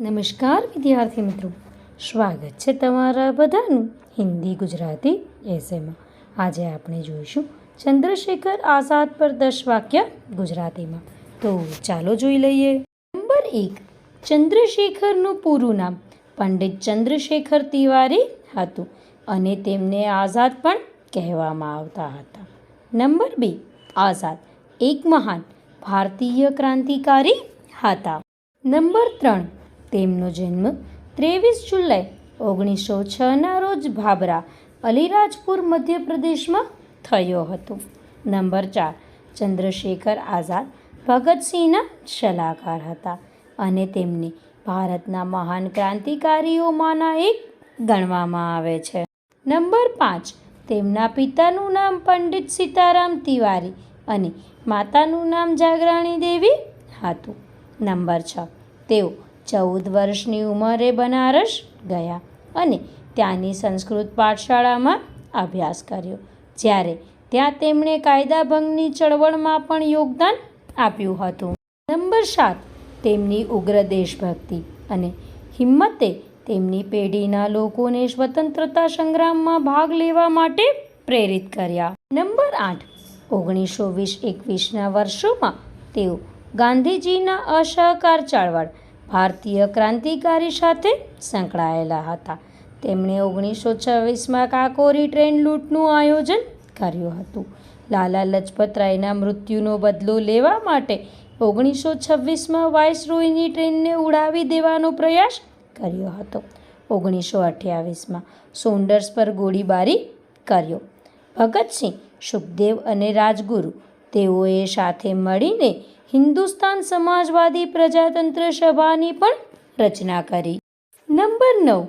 નમસ્કાર વિદ્યાર્થી મિત્રો. સ્વાગત છે તમારા બધાનું હિન્દી ગુજરાતી એસેમાં આજે આપણે જોઈશું ચંદ્રશેખર આઝાદ પર દસ વાક્ય ગુજરાતીમાં. તો ચાલો જોઈ લઈએ. નંબર એક. ચંદ્રશેખરનું પૂરું નામ પંડિત ચંદ્રશેખર તિવારી હતું અને તેમને આઝાદ પણ કહેવામાં આવતા હતા. નંબર બે. આઝાદ એક મહાન ભારતીય ક્રાંતિકારી હતા. નંબર ત્રણ. તેમનો જન્મ ત્રેવીસ જુલાઈ ઓગણીસો છના રોજ ભાભરા અલીરાજપુર મધ્યપ્રદેશમાં થયો હતો. નંબર ચાર, ચંદ્રશેખર આઝાદ ભગતસિંહના સલાહકાર હતા અને તેમને ભારતના મહાન ક્રાંતિકારીઓમાંના એક ગણવામાં આવે છે. નંબર પાંચ, તેમના પિતાનું નામ પંડિત સીતારામ તિવારી અને માતાનું નામ જાગરાણી દેવી હતું. નંબર છ, તેઓ ચૌદ વર્ષની ઉંમરે બનારસ ગયા અને ત્યાંની સંસ્કૃત પાઠશાળામાં અભ્યાસ કર્યો. જ્યારે ત્યાં તેમણે કાયદાભંગની ચળવળમાં પણ યોગદાન આપ્યું હતું. નંબર સાત, તેમની ઉગ્ર દેશભક્તિ અને હિંમતે તેમની પેઢીના લોકોને સ્વતંત્રતા સંગ્રામમાં ભાગ લેવા માટે પ્રેરિત કર્યા. નંબર આઠ, ઓગણીસો વીસ એકવીસના વર્ષોમાં તેઓ ગાંધીજીના અસહકાર ચળવળ ભારતીય ક્રાંતિકારી સાથે સંકળાયેલા હતા. તેમણે ઓગણીસો છવ્વીસમાં કાકોરી ટ્રેન લૂંટનું આયોજન કર્યું હતું. લાલા લજપતરાયના મૃત્યુનો બદલો લેવા માટે ઓગણીસો છવ્વીસમાં વાઇસરોયની ટ્રેનને ઉડાવી દેવાનો પ્રયાસ કર્યો હતો. ઓગણીસો અઠ્યાવીસમાં સોન્ડર્સ પર ગોળીબારી કર્યો. ભગતસિંહ સુખદેવ અને રાજગુરુ તેઓએ સાથે મળીને હિન્દુસ્તાન સમાજવાદી પ્રજાતંત્ર સભાની પણ રચના કરી. નંબર નવ.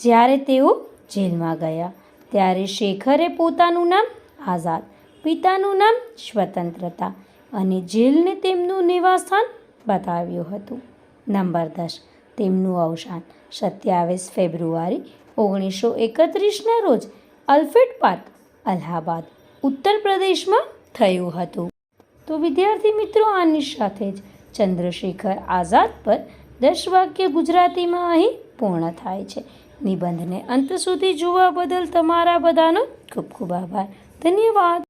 જ્યારે તેઓ જેલમાં ગયા, ત્યારે શેખરે પોતાનું નામ આઝાદ, પિતાનું નામ સ્વતંત્રતા અને જેલને તેમનું નિવાસસ્થાન બતાવ્યું હતું. નંબર દસ. તેમનું અવસાન સત્યાવીસ ફેબ્રુઆરી ઓગણીસો એકત્રીસના રોજ અલ્ફેડ પાર્ક અલ્હાબાદ, ઉત્તર પ્રદેશમાં થયું હતું. તો વિદ્યાર્થી મિત્રો, આની સાથે જ ચંદ્રશેખર આઝાદ પર દસ વાક્ય ગુજરાતીમાં અહીં પૂર્ણ થાય છે. નિબંધને અંત સુધી જોવા બદલ તમારા બધાનો ખૂબ ખૂબ આભાર. ધન્યવાદ.